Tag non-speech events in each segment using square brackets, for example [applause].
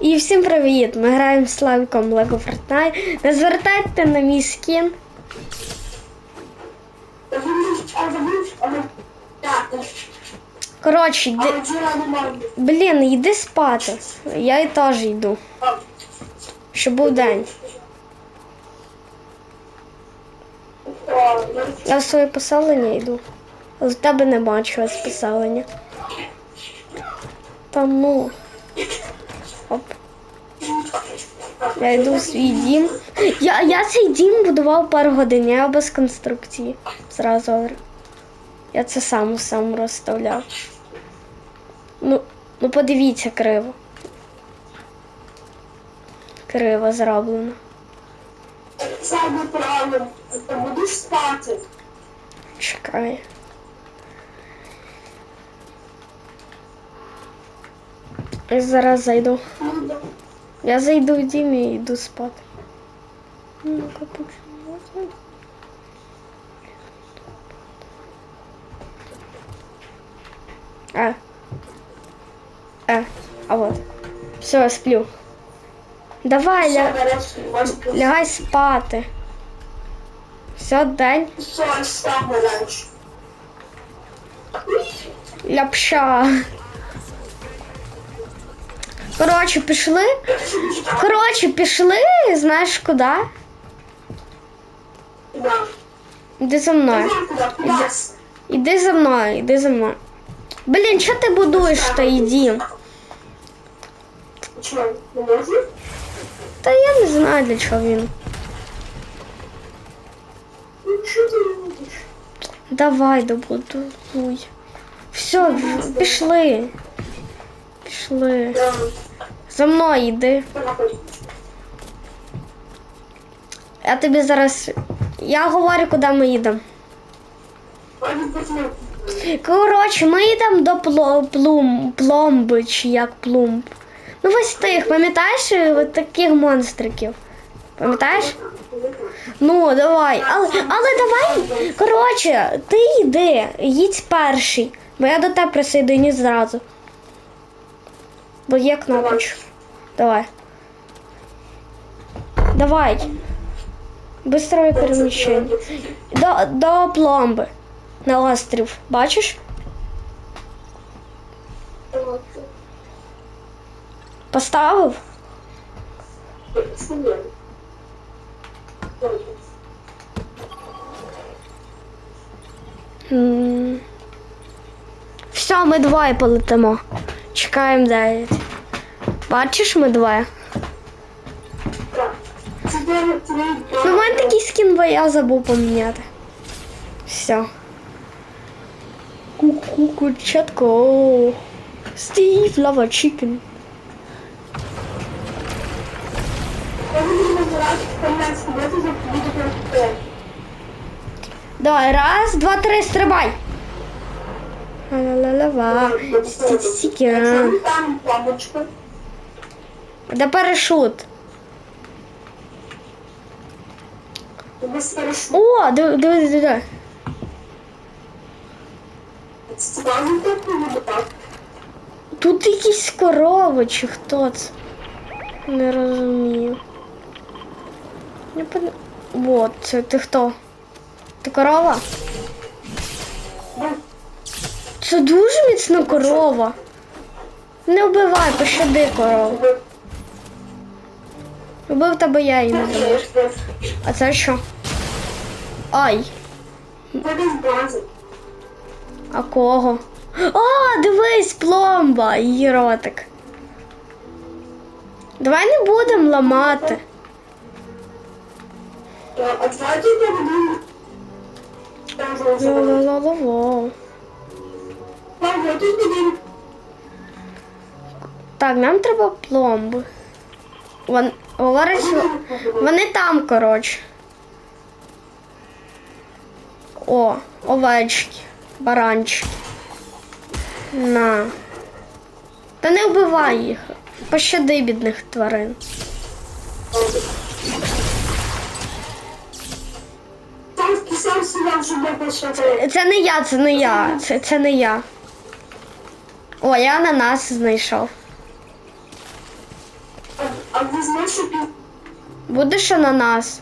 І всім привіт! Ми граємо з Славіком Lego Fortnite. Не звертайте на мій скін. Коротше, йди... блін, йди спати. Я і теж йду. Щоб був день. Я в своє поселення йду. Але в тебе не бачу поселення. Там Я йду в свій дім. Я, я цей дім будував пару годин, я без конструкції. Зразу говорю. Я це сам сам розставляв. Ну, ну подивіться криво. Криво зроблено. Саме правильно, ти будеш спати. Чекай. Я зараз зайду. Ну, да. Я зайду в дім і йду спати. Ну, капучино. А. А, а вот. Все, я сплю. Давай, Все, ля... береш, бачите, лягай спати. Все, день. все, саме раніше. Ляпша. Коротше, пішли. Коротше, пішли, знаєш куди? Іди за мною. Іди за мною, іди за мною. Блін, що ти будуєш дім? Чого. Та я не знаю для чого він. Давай добудуй. Все, пішли. Пішли. За мною йди. Я тобі зараз. Я говорю, куди ми їдемо. Коротше, ми йдемо до плум, пломби, чи як плумб. Ну ось тих, пам'ятаєш таких монстриків? Пам'ятаєш? Ну, давай. Але, але давай. Коротше, ти йди, їдь перший. Бо я до тебе присоединюсь зразу. Бо є кнопочка. Давай. Давай. Бистрове переміщення. До, до пломби. На острів. Бачиш? Поставив? Все, ми двоє полетимо. Чекаємо 9. Бачиш, твій Ну, в мене такий скін, бо я забув поміняти. Все. Ку-ку-ку, чатко. Стів, лава чікен. Давай, раз, два, три, стрибай. Ла-ла-ла-ла. Стіки. Там памочка. Де парашут? О, диви, диви, диви, диви. Тут якісь корови чи хто це? Не розумію. Не пон... Вот, це ти хто? Ти корова? Це дуже міцна корова. Не вбивай, пощади корову. Вбив тебе я її не ви- А це що? Ай, а кого? А, дивись, пломба, її ротик. Давай не будемо ламати. Буду. Так, нам треба пломби. Вон, говорить, вони там, коротше. О, овечки, баранчики. На. Та не вбивай їх. Пощади бідних тварин. Це не я, це не я. Це, це не я. О, я ананас знайшов. А візьмеш, що пів... Будеш ананас?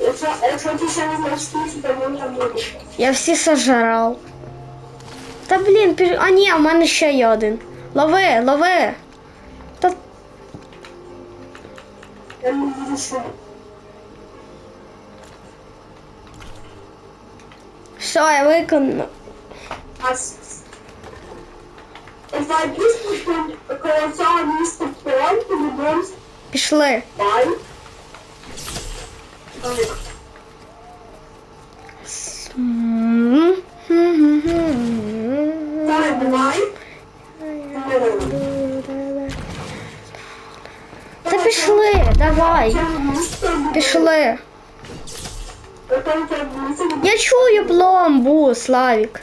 Якщо, якщо ти ще не знаєш скільки, то він там буде. Я всі сожрав. Та блін, пі... а ні, у мене ще є один. Лови, лови. Та Я не буду що. все, я виконав. А I just коли цього міста план, то Пішли. Та пішли, давай. Пішли. Я чую пломбу, Славік.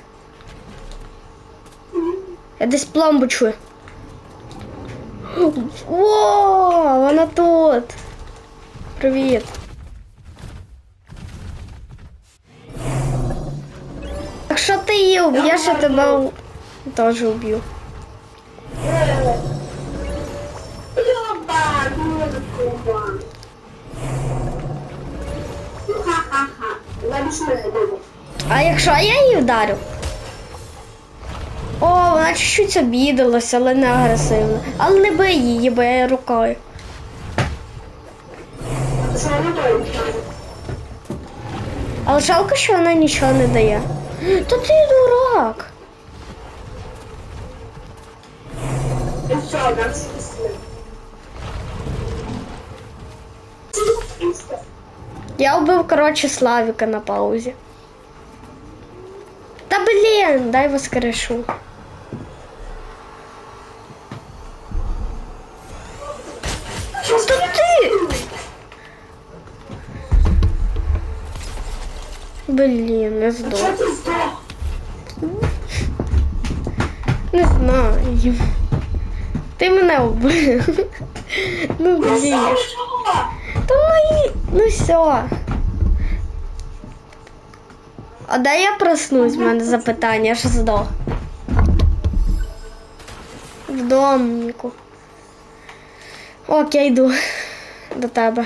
Я десь пломбу чую. О, вона тут. Привіт. Якщо ти її уб'єш, я тебе теж уб'ю. Ха-ха-ха. Навіщо не буду? А якщо я її вдарю? О, вона чуть-чуть обідалася, але не агресивно. Але не бий її, бий рукою. Але жалко, що вона нічого не дає. Та ти дурак. Я вбив, коротше, Славіка на паузі. Та блін, дай воскрешу. Що то ти? Блін, не здох. Що ти здох? Не знаю. Ти мене вбив. Ну блін. Та мої. Ну все. А дай я проснусь, в мене запитання, аж здох. В доміку. Ок, я йду до тебе.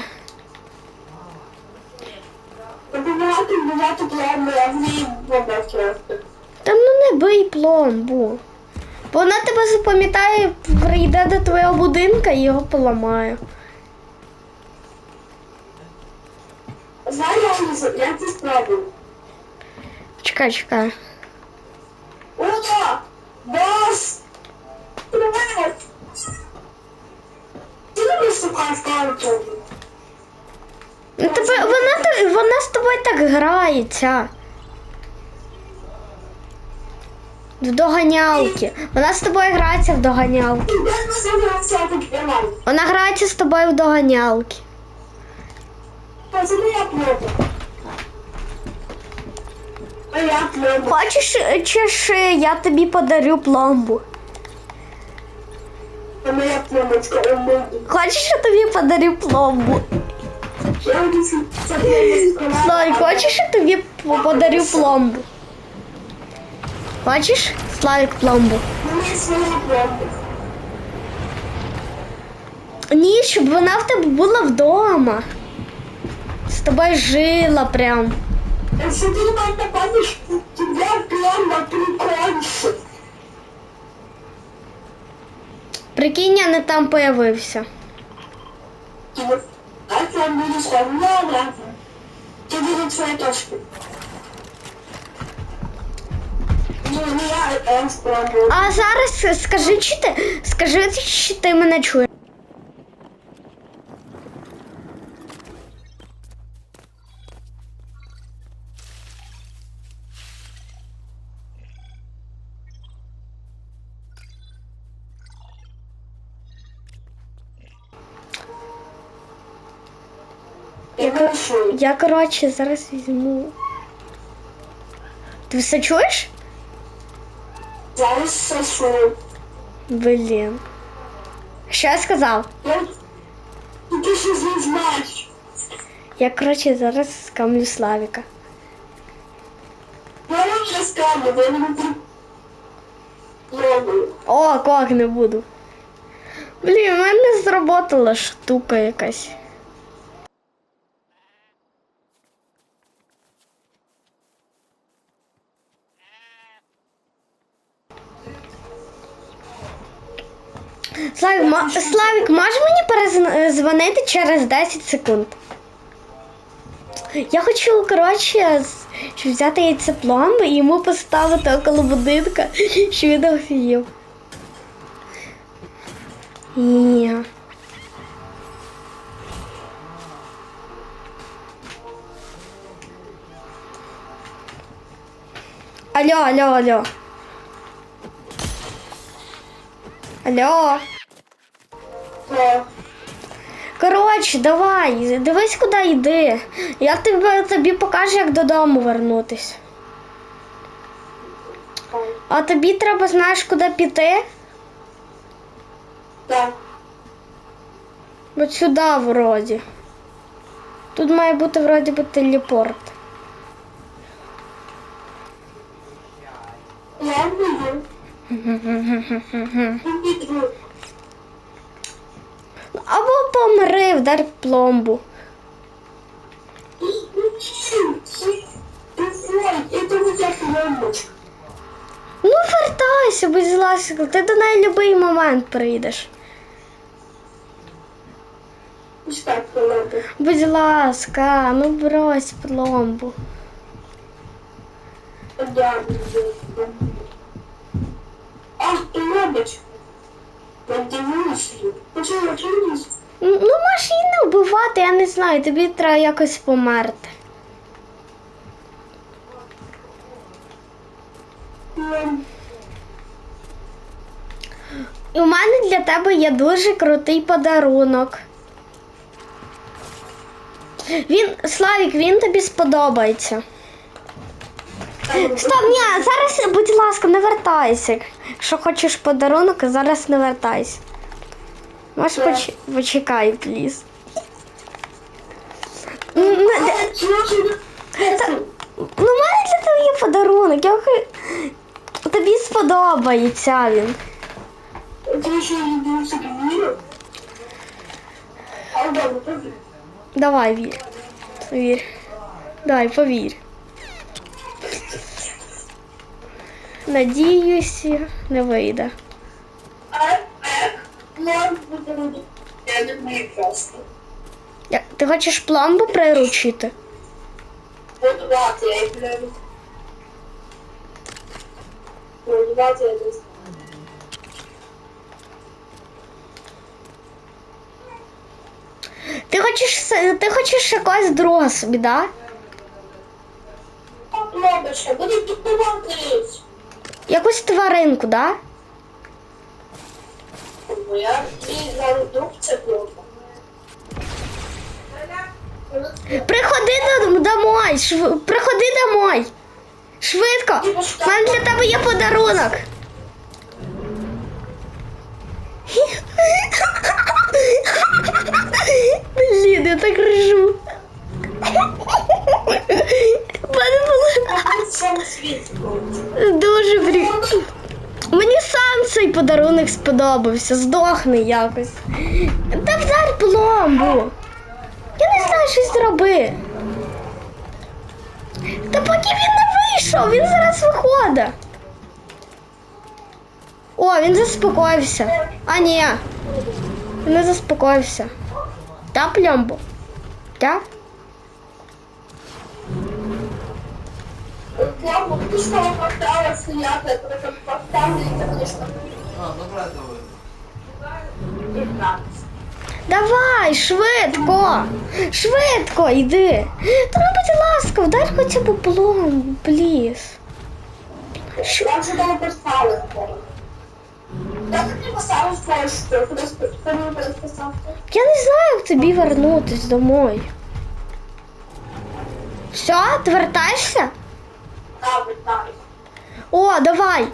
Добувати, добувати плани, а в ній вода красти. Та ну не бий пломбу. Бо вона тебе запам'ятає, прийде до твого будинка і його поламає. Зараз я це спробую. Чекай, чекай. Ура! Бос! Привет! Не можеш шукати? Ну, Тебе, вона, та- вона з тобою так грається. В доганялки. Вона з тобою грається в доганялки. Я забрався. Вона грається з тобою в доганялки. Це я. А я плоду. Хочеш, чи ж я тобі подарю пломбу? А моя пломочка у мене. Хочеш, я тобі подарю пломбу? Я буду це пломочка. Славік, хочеш, я тобі п- подарю пломбу? Хочеш? Славік пломбу. У мене своя пломба. Ні, щоб вона в тебе була вдома. З тобою жила прям. Якщо ти не так попадеш, тебе пломба прикончить. Прикинь, я не там появився. А це буде сховно, Це буде твоя точка. Ну, ну я, я спробую. А зараз скажи, чи ти скажи, чи ти мене чуєш. Я, коротше, зараз візьму. Ти все чуєш? Зараз сосу. Блін. Що я сказав? Я... Ти ще не знаєш. Я, коротше, зараз скамлю Славіка. Я вам вже скажу, я не буду. Пробую. О, кок не буду. Блін, в мене зроботала штука якась. Славік, ма- Славік, можеш мені перезвонити через 10 секунд? Я хочу, коротше, щоб взяти яйцепломби і йому поставити около будинка, [laughs] щоб він офігів. Ні. Алло, алло, алло. Алло. Е, Коротше, давай, дивись, куди йди. Я тобі, тобі покажу, як додому вернутись. А тобі треба, знаєш, куди піти? Так. От сюди вроді. Тут має бути вроді би телепорт. Я. [laughs] Або помри, вдар пломбу. Ну, вертайся, будь ласка, ти до неї будь-який момент прийдеш. Будь ласка, ну брось пломбу. Ах, пломбочка. Подивись. Ну, можеш її не вбивати, я не знаю, тобі треба якось померти. У мене для тебе є дуже крутий подарунок. Він, Славік, він тобі сподобається. Стоп, ні, зараз, будь ласка, не вертайся. Якщо хочеш подарунок, зараз не вертайся. Можеш поч... почекай, пліз. Ну, ну, Та- ну, мене для тебе є подарунок. Я Тобі сподобається він. Ну. Давай, вір. Вір. Давай, повір. Надіюсь, не вийде. Я не просто. Я- Ти хочеш пломбу приручити? Будувати я не знаю. Ти хочеш ти хочеш якогось друга собі, да? Лобочка, буде будувати. Якусь тваринку, да? Я і зараз це плохо. Приходи до- домой, шв... приходи домой. Швидко. У мене для тебе є подарунок. Блін, я так ржу. У мене було А сам світ. Дуже при... Мені сам цей подарунок сподобався. Здохни якось. Та вдар пломбу. Я не знаю, що зроби. Та поки він не вийшов, він зараз виходить. О, він заспокоївся. А ні. Він не заспокоївся. Та пломбу. Та? Плавно, ти ж того портала поставити, і це будеш там. А, забрати ви. 15. Давай, швидко. Швидко, йди. Та ну, будь ласка, вдар хоча б пломбу, пліз. Я вже там скоро. Я тут не поставив твою штуку, куди. Я не знаю, як тобі вернутись домой. Все, ти вертаєшся? О, давай.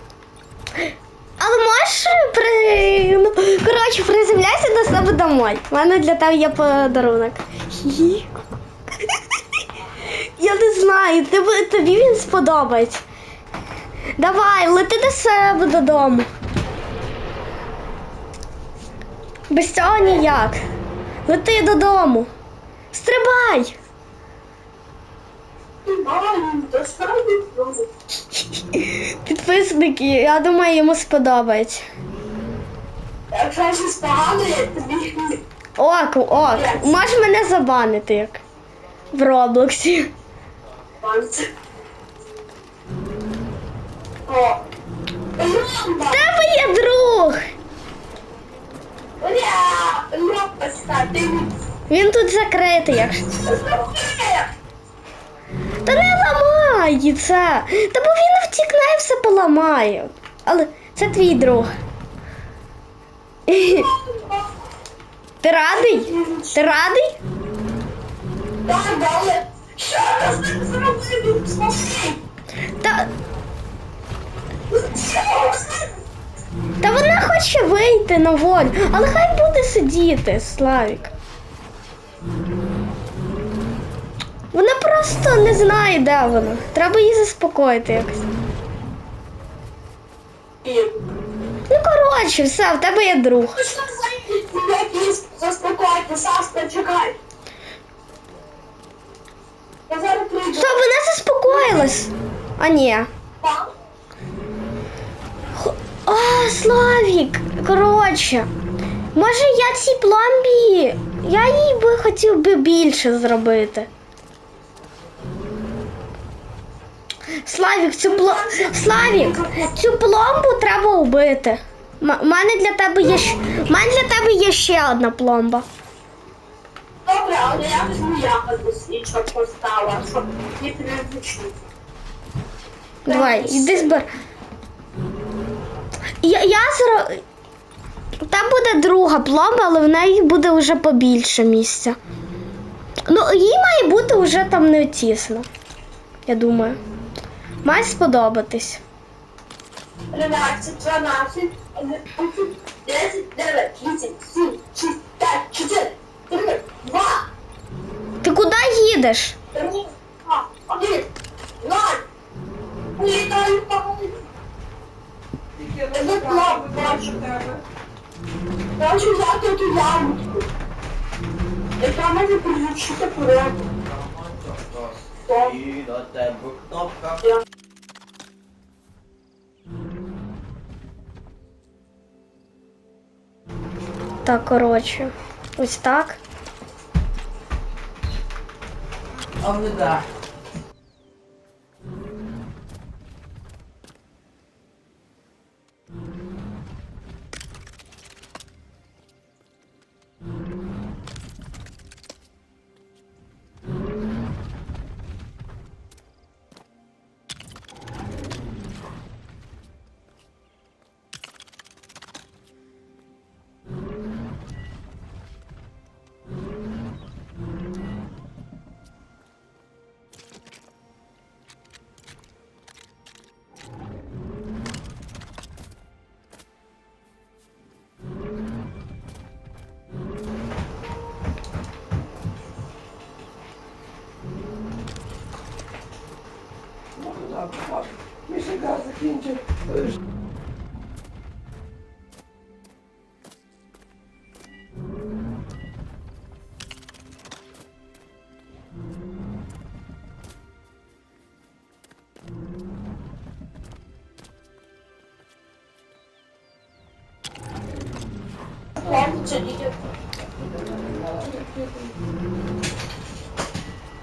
Але можеш при... ну, коротше, приземляйся до себе домой. У мене для тебе є подарунок. Я не знаю, тобі, тобі він сподобається. Давай, лети до себе додому. Без цього ніяк. Лети додому. Стрибай! Підписники, я думаю, йому сподобається. Якщо щось погано, я тобі Ок, ок. Можеш мене забанити як в Роблоксі. О. Тебе є друг! Ура! Він тут закритий, якщо. Слухай! Та бо він втікне і все поламає. Але це твій друг. [laughs] Ти радий? Ти радий? Що ним зробив? Та, та вона хоче вийти на волю, але хай буде сидіти, Славік. Вона просто не знає, де вона. Треба її заспокоїти якось. Ну, коротше, все, в тебе є друг. Що заспокойте, Саска, чекай. Що, вона заспокоїлась? А ні. А, Славік, коротше. Може я цій пломбі. Я їй би хотів би більше зробити. Славік, цю пло... Славік, цю пломбу треба вбити. У мене для тебе є щ- мене для тебе є ще одна пломба. Добре, але я візьму ягоду свічок поставила, щоб не перезвучити. Давай, іди збер. Я, я зро... Там буде друга пломба, але в неї буде вже побільше місця. Ну, їй має бути вже там не тісно. Я думаю. Має сподобатись. 13, 12, 11, 10, 9, 8, 7, 6, 5, 4, 3, 2, Ти куди їдеш? 3, 2, 1, 0. Літаю по Тільки не справа, бачу тебе. Хочу взяти ту ягодку. Яка може призвучити порядку. І на тебе кнопка. Так, коротше. Ось так. А не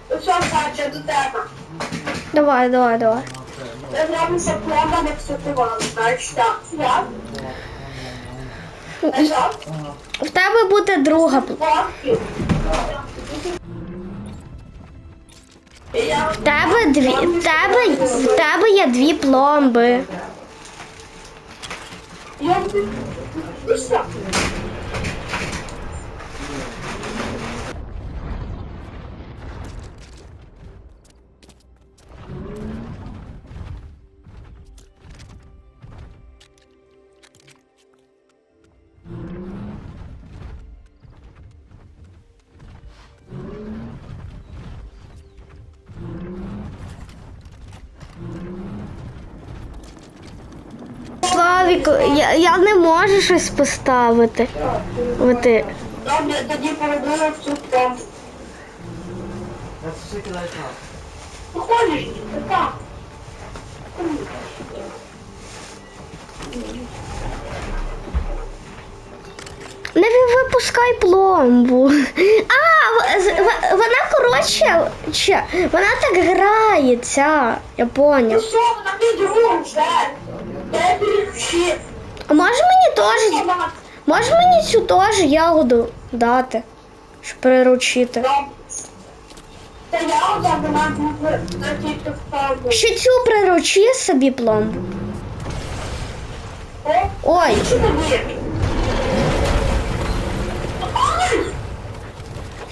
Ну що, Сача, до тебе. Давай, давай, давай. Ми зробимося пломба не психували, знаєш, так. Я? Лежав? В тебе буде друга В тебе дві. В тебе, в тебе є дві пломби. Я Ну що? Я, я не можу щось поставити. Оти. Тоді. Я все кидаю там. Походиш? Не випускай пломбу. А, вона коротше, вона так грається. Я Ну що, вона підру вже. Де переключи? А може мені теж, може мені цю теж ягоду дати, щоб приручити. Ще цю приручи собі пломбу. Ой,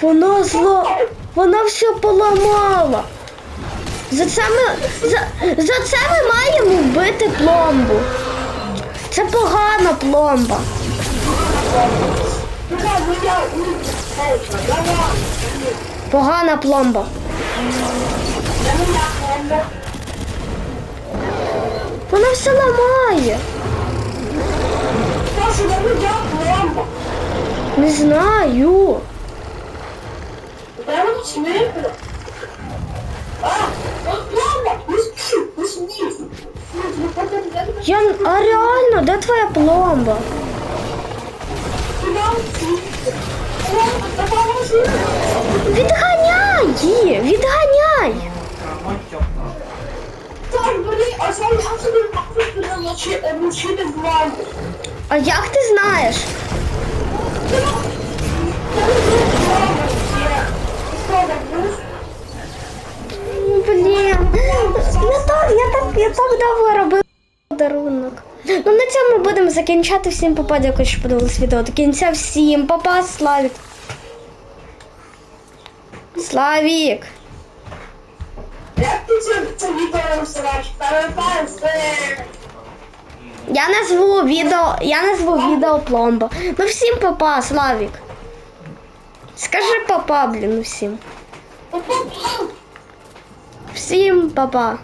вона зла. Вона все поламала. За це ми, за, за це ми маємо вбити пломбу. Це погана пломба. Погана пломба. Вона все ламає. Не знаю. А, от пломба, не спів, не спів. Я, а реально, де твоя пломба? Відганяй її, відганяй. А як ти знаєш? Ну, Блін, я так, я так, я так давно робила подарунок. Ну на цьому будемо закінчати. Всім папа, дякую, що подивились відео до кінця. Всім папа, Славік. Славік. Як ти це, це відео розсилаєш? Перепаси. Я назву відео, я назву відео пломба. Ну всім папа, Славік. Скажи папа, блін, усім. Всім папа.